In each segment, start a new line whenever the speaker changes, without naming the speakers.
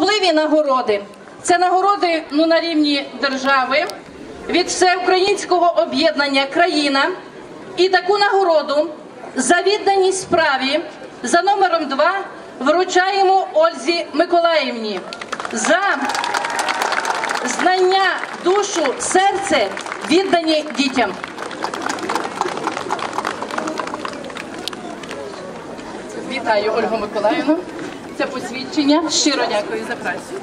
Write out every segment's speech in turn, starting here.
особливі нагороди. Це нагороди ну, на рівні держави від всеукраїнського об'єднання країна і таку нагороду за відданість справі за номером 2 вручаємо Ользі Миколаївні за знання, душу, серце віддані дітям. Вітаю Ольгу Миколаївну це посвідчення. Щиро дякую за працю.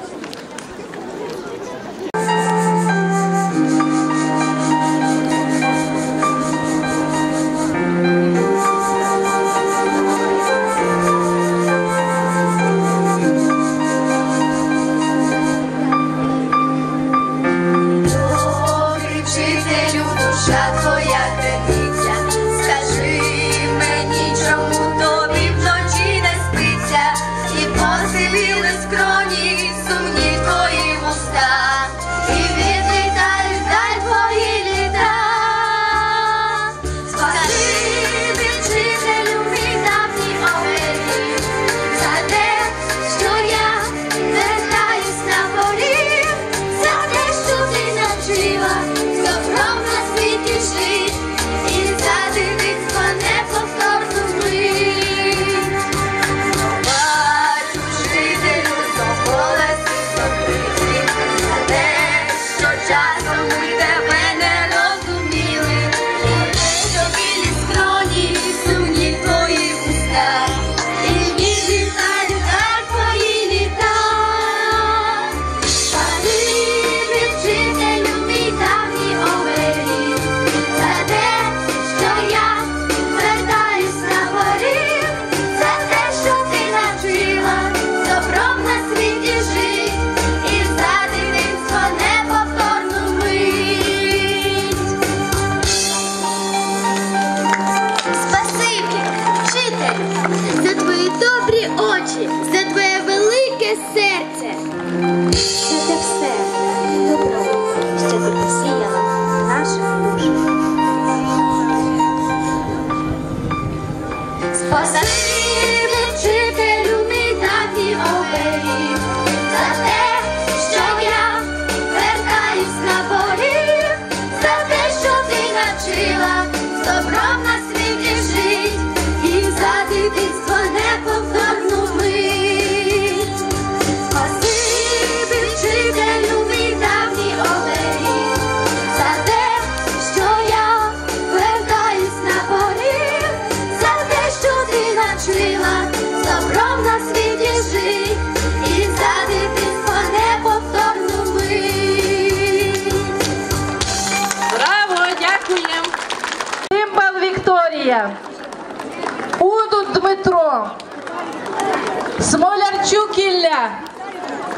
Ткачук Ілля,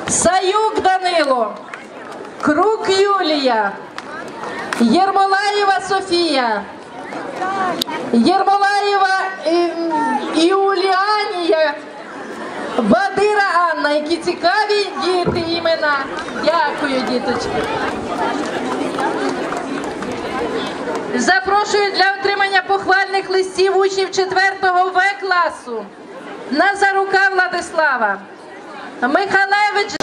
Саюк Данило, Крук Юлія, Єрмолаєва Софія, Єрмолаєва е, Іуліанія, Бадира Анна, які цікаві діти імена. Дякую, діточки. Запрошую для отримання похвальних листів учнів 4-го В класу. Назарука Владислава Михалевич.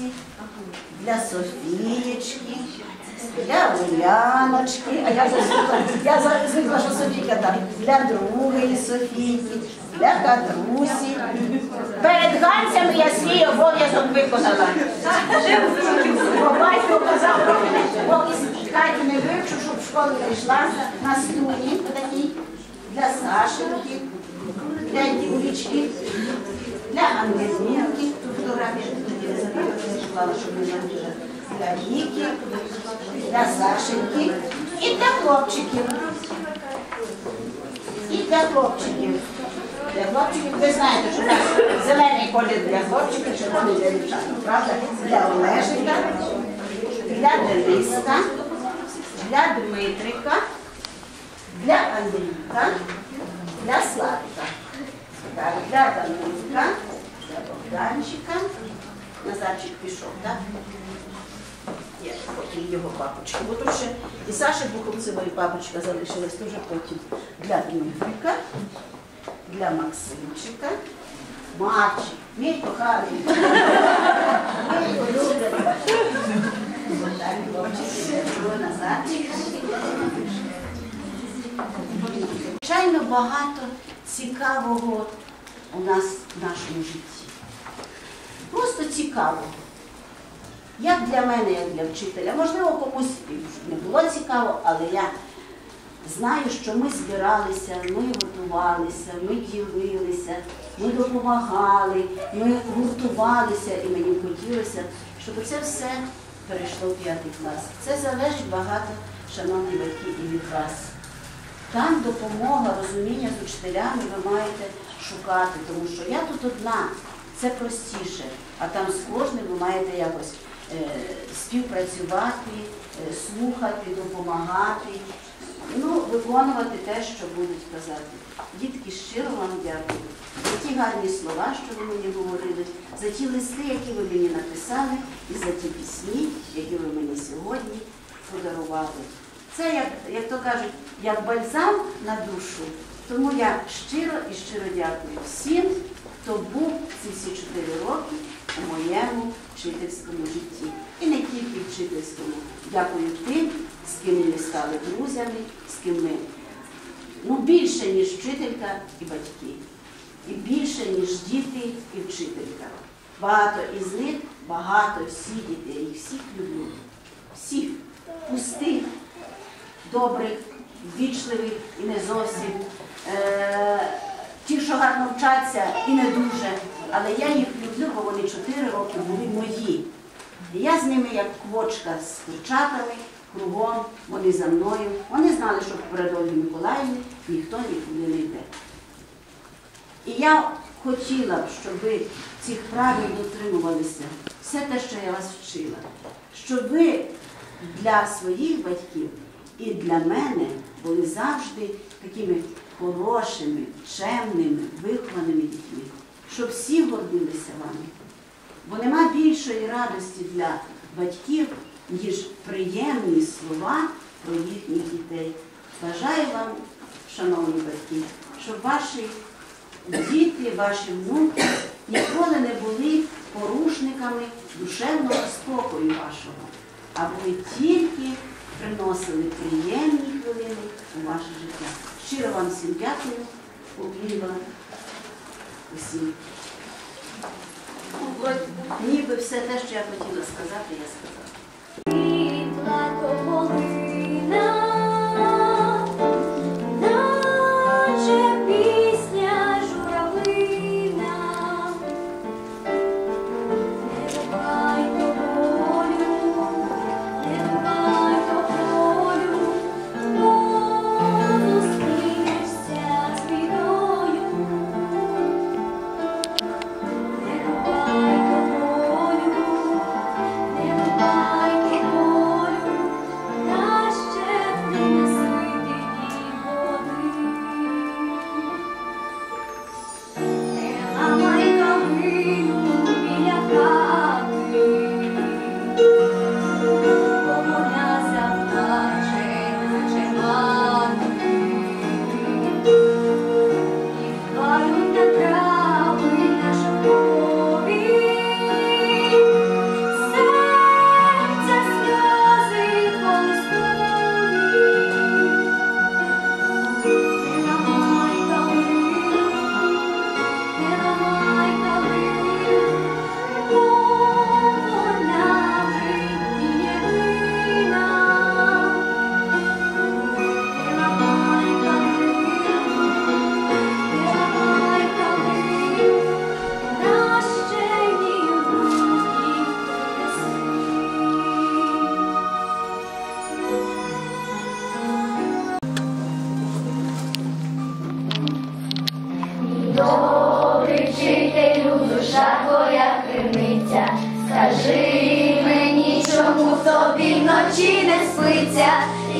Катрусі, для Софієчки, для Уляночки. А я звикла, я звикла, що Софійка там. Для другої Софійки, для Катрусі. Перед ганцями я свій обов'язок виконала. Бо батько казав поки з хаті не вивчу, щоб в школу не йшла на стуні такий, для Сашеньки, для Юлічки, для Ангелінки, фотографія я шукала, щоб не забила. Для Віки, для Сашеньки і для хлопчиків. І для хлопчиків. Для хлопчиків, ви знаєте, що у нас зелений колір для хлопчиків, червоний для дівчаток, правда? Для Олежика, для Дениска, для Дмитрика, для Андрійка, для Славіка. Так, для Данилка, для Богданчика. Назарчик пішов, так? Є, поки його папочки. Тут ще і Саші Буховцевої папочка залишилась дуже потім. Для Дмитрика, для Максимчика, Марчик, мій коханий. Мій улюблений. Так, хлопчик, Назарчик. Звичайно, багато цікавого у нас в нашому житті. Просто цікавого. Як для мене, як для вчителя. Можливо, комусь не було цікаво, але я знаю, що ми збиралися, ми готувалися, ми ділилися, ми допомагали, ми гуртувалися, і мені хотілося, щоб це все перейшло в п'ятий клас. Це залежить багато, шановні батьки, і від вас. Там допомога, розуміння з учителями ви маєте шукати, тому що я тут одна, це простіше, а там з кожним ви маєте якось е, співпрацювати, е, слухати, допомагати, ну, виконувати те, що будуть казати. Дітки, щиро вам дякую за ті гарні слова, що ви мені говорили, за ті листи, які ви мені написали, і за ті пісні, які ви мені сьогодні подарували. Це, як, як то кажуть, як бальзам на душу. Тому я щиро і щиро дякую всім, хто був ці всі чотири роки у моєму вчительському житті. І не тільки вчительському. Дякую тим, з ким ми стали друзями, з ким ми ну, більше, ніж вчителька і батьки. І більше, ніж діти і вчителька. Багато із них, багато всі діти, я їх всіх люблю. Всіх пустих, добрих, ввічливих і не зовсім. Е, ті, що гарно вчаться і не дуже. Але я їх люблю, бо вони чотири роки були мої. Я з ними як квочка з курчатами, кругом, вони за мною. Вони знали, що перед Ольгою Миколаївною ніхто нікуди не йде. І я хотіла б, щоб ви цих правил дотримувалися, все те, що я вас вчила, щоб ви для своїх батьків і для мене були завжди такими хорошими, чемними, вихованими дітьми, щоб всі гордилися вами. Бо нема більшої радості для батьків, ніж приємні слова про їхніх дітей. Бажаю вам, шановні батьки, щоб ваші діти, ваші внуки ніколи не були порушниками душевного спокою вашого, а ви тільки приносили приємні хвилини у ваше життя. Щиро вам всім дякую, вам усім. Ніби все те, що я хотіла сказати, я сказала.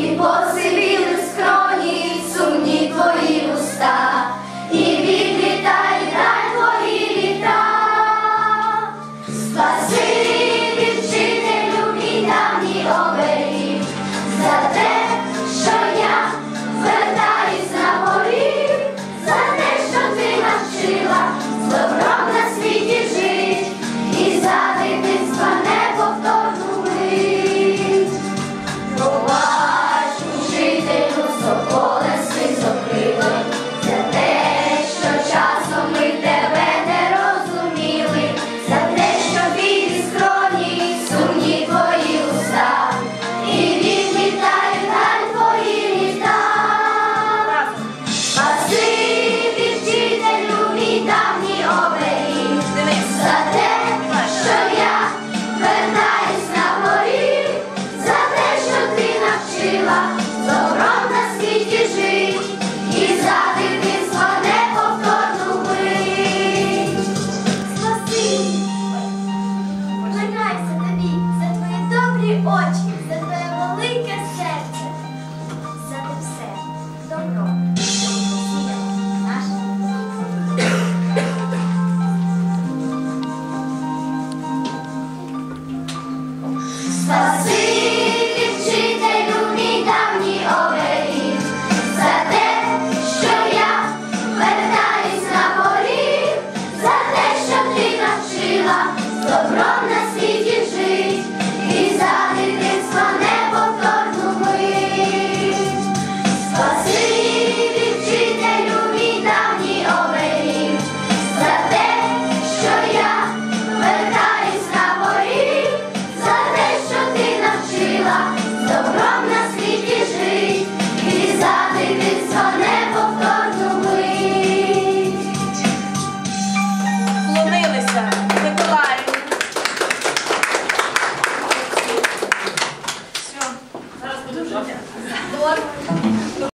impossível.